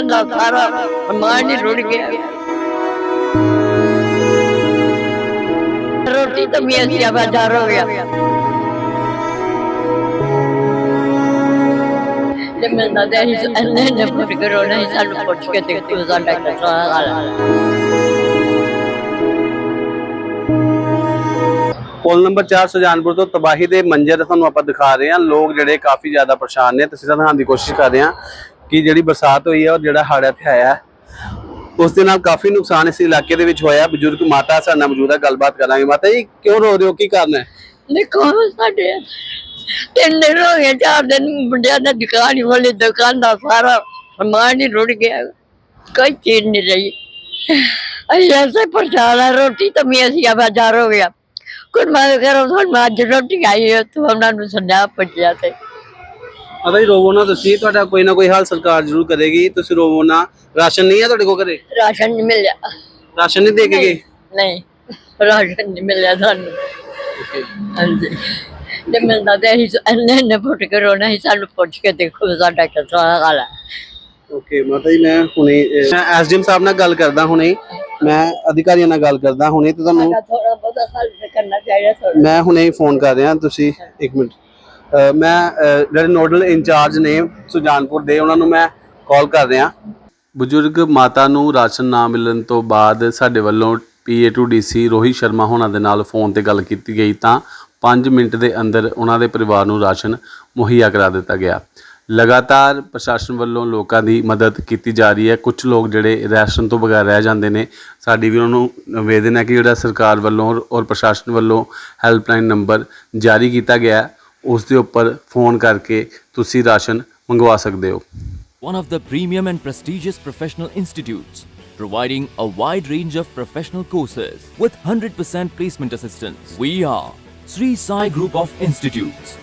ਦੁਕਾਨ ਦਾ ਸਾਰਾ ਸਮਾਨ ਹੀ ਰੁੜ ਗਿਆ। ਰੋਟੀ ਤਾਂ ਮੇਰੀ ਬਾਜ਼ਾਰ ਹੋ ਗਿਆ। ਤੇ ਮੈਂ ਤਾਂ ਦੇ ਇਸ ਅੰਨੇ ਨੇ ਪੁੱਟ ਕਰੋ ਨਹੀਂ ਸਾਨੂੰ ਪੁੱਛ ਕੇ ਦੇਖੋ ਸਾਡਾ ਕਿਸਾ ਹਾਲ ਪੁਲ ਨੰਬਰ 4 ਸੁਜਾਨਪੁਰ ਤੋਂ ਤਬਾਹੀ ਦੇ ਮੰਜ਼ਰ ਤੁਹਾਨੂੰ ਆਪਾਂ ਦਿਖਾ ਰਹੇ ਹਾਂ। ਲੋਕ ਜਿਹੜੇ ਕਾਫੀ ਜ਼ਿਆਦਾ ਪਰੇਸ਼ਾਨ ਨੇ ਤਸਵੀਰਾਂ ਦਿਖਾਉਣ ਦੀ ਕੋਸ਼ਿਸ਼ ਕਰ ਰਹੇ ਹਾਂ। ਕਿ ਜਿਹੜੀ ਬਰਸਾਤ ਹੋਈ ਹੈ ਔਰ ਜਿਹੜਾ ਹੜ੍ਹ ਇੱਥੇ ਆਇਆ ਉਸ ਦੇ ਨਾਲ ਕਾਫੀ ਨੁਕਸਾਨ ਇਸ ਇਲਾਕੇ ਦੇ ਵਿੱਚ ਹੋਇਆ ਬਜ਼ੁਰਗ ਮਾਤਾ ਸਾਡੇ ਨਾਲ ਮੌਜੂਦ ਹੈ, ਗੱਲਬਾਤ ਕਰਾਂਗੇ। ਮਾਤਾ ਜੀ, ਕਿਉਂ ਰੋ ਰਹੇ ਹੋ? ਕੀ ਕਾਰਨ ਹੈ? ਦੇਖੋ, ਸਾਡੇ ਤਿੰਨ ਦਿਨ ਹੋ ਗਏ, ਚਾਰ ਦਿਨ ਮੁੰਡਿਆਂ ਨੇ ਦੁਕਾਨ ਵਾਲੀ ਦੁਕਾਨ ਦਾ ਸਾਰਾ ਸਮਾਨ ਹੀ ਰੁੜ ਗਿਆ। ਕੋਈ ਚੀਜ਼ ਨਹੀਂ ਰਹੀ। ਅਸੀਂ ਐਸੇ ਪਰੇਸ਼ਾਨ ਆ ਰੋਟੀ ਤਾਂ ਮੈਂ ਅਸੀਂ ਬਾਜ਼ਾਰ ਹੋ ਗਿਆ। ਕੁਝ ਮੈਂ ਕਰੋ ਤੁਹਾਨੂੰ ਅੱਜ ਰੋਟੀ ਆਈ ਹੈ, ਤੂੰ ਉਹਨਾਂ ਨੂੰ ਸੰਧਿਆ ਪੱਜਿਆ ਤੇ। ਜੀ ਰੋਵੋ ਨਾ ਤੁਸੀਂ ਤੁਹਾਡਾ ਕੋਈ ਨਾ ਕੋਈ ਹੱਲ ਸਰਕਾਰ ਜ਼ਰੂਰ ਕਰੇਗੀ। ਤੁਸੀਂ ਰੋਵੋ ਨਾ। ਰਾਸ਼ਨ ਨਹੀਂ ਹੈ ਤੁਹਾਡੇ ਕੋਲ ਘਰੇ? ਰਾਸ਼ਨ ਨਹੀਂ ਮਿਲਿਆ। ਰਾਸ਼ਨ ਨਹੀਂ ਦੇ ਕੇ ਗਏ? ਨਹੀਂ ਰਾਸ਼ਨ ਨਹੀਂ ਮਿਲਿਆ ਸਾਨੂੰ। ਹਾਂਜੀ। ਤੇ ਮਿਲਦਾ ਤੇ ਅਸੀਂ ਅੰਨੇ ਨੇ ਪੁੱਟ ਕਰੋ ਨਹੀਂ ਸਾਨੂੰ ਪੁੱਛ ਕੇ ਦੇਖੋ ਸਾਡਾ ਕਿਸਾ ਹਾਲ ਹੈ ਓਕੇ ਮਾਤਾ ਜੀ ਮੈਂ ਹੁਣੇ ਮੈਂ ਐਸਡੀਐਮ ਸਾਹਿਬ ਨਾਲ ਗੱਲ ਕਰਦਾ ਹੁਣੇ। ਮੈਂ ਅਧਿਕਾਰੀਆਂ ਨਾਲ ਗੱਲ ਕਰਦਾ ਹੁਣੇ ਤੇ ਤੁਹਾਨੂੰ ਥੋੜਾ ਬਹੁਤਾ ਹੱਲ ਕਰਨਾ ਚਾਹੀਦਾ ਥੋੜਾ ਮੈਂ ਹੁਣੇ ਫੋਨ ਕਰ ਰਿਹਾ ਤੁਸੀਂ 1 ਮਿੰਟ। ਮੈਂ ਜਿਹੜੇ ਨੋਡਲ ਇੰਚਾਰਜ ਨੇ ਸੁਜਾਨਪੁਰ ਦੇ, ਉਹਨਾਂ ਨੂੰ ਮੈਂ ਕਾਲ ਕਰ ਰਿਹਾ। ਬਜ਼ੁਰਗ ਮਾਤਾ ਨੂੰ ਰਾਸ਼ਨ ਨਾ ਮਿਲਣ ਤੋਂ ਬਾਅਦ ਸਾਡੇ ਵੱਲੋਂ PA to DC Rohit Sharma ਹੋਣਾ ਦੇ ਨਾਲ ਫੋਨ ਤੇ ਗੱਲ ਕੀਤੀ ਗਈ ਤਾਂ 5 ਮਿੰਟ ਦੇ ਅੰਦਰ ਉਹਨਾਂ ਦੇ ਪਰਿਵਾਰ ਨੂੰ ਰਾਸ਼ਨ ਮੁਹੱਈਆ ਕਰਾ ਦਿੱਤਾ ਗਿਆ। ਲਗਾਤਾਰ ਪ੍ਰਸ਼ਾਸਨ ਵੱਲੋਂ ਲੋਕਾਂ ਦੀ ਮਦਦ ਕੀਤੀ ਜਾ ਰਹੀ ਹੈ। ਕੁਝ ਲੋਕ ਜਿਹੜੇ ਰਾਸ਼ਨ ਤੋਂ ਬਗੈਰ ਰਹਿ ਜਾਂਦੇ ਨੇ, ਸਾਡੀ ਵੀ ਉਹਨਾਂ ਨੂੰ ਨਿਵੇਦਨ ਹੈ ਕਿ ਜਿਹੜਾ ਸਰਕਾਰ ਵੱਲੋਂ ਔਰ- ਪ੍ਰਸ਼ਾਸਨ ਵੱਲੋਂ ਹੈਲਪਲਾਈਨ ਨੰਬਰ ਜਾਰੀ ਕੀਤਾ ਗਿਆ ਉਸ ਦੇ ਉੱਪਰ ਫੋਨ ਕਰਕੇ ਤੁਸੀਂ ਰਾਸ਼ਨ ਮੰਗਵਾ ਸਕਦੇ ਹੋ one of the premium and prestigious professional institutes, providing a wide range of professional courses with 100% placement assistance. We are Sri Sai Group of Institutes.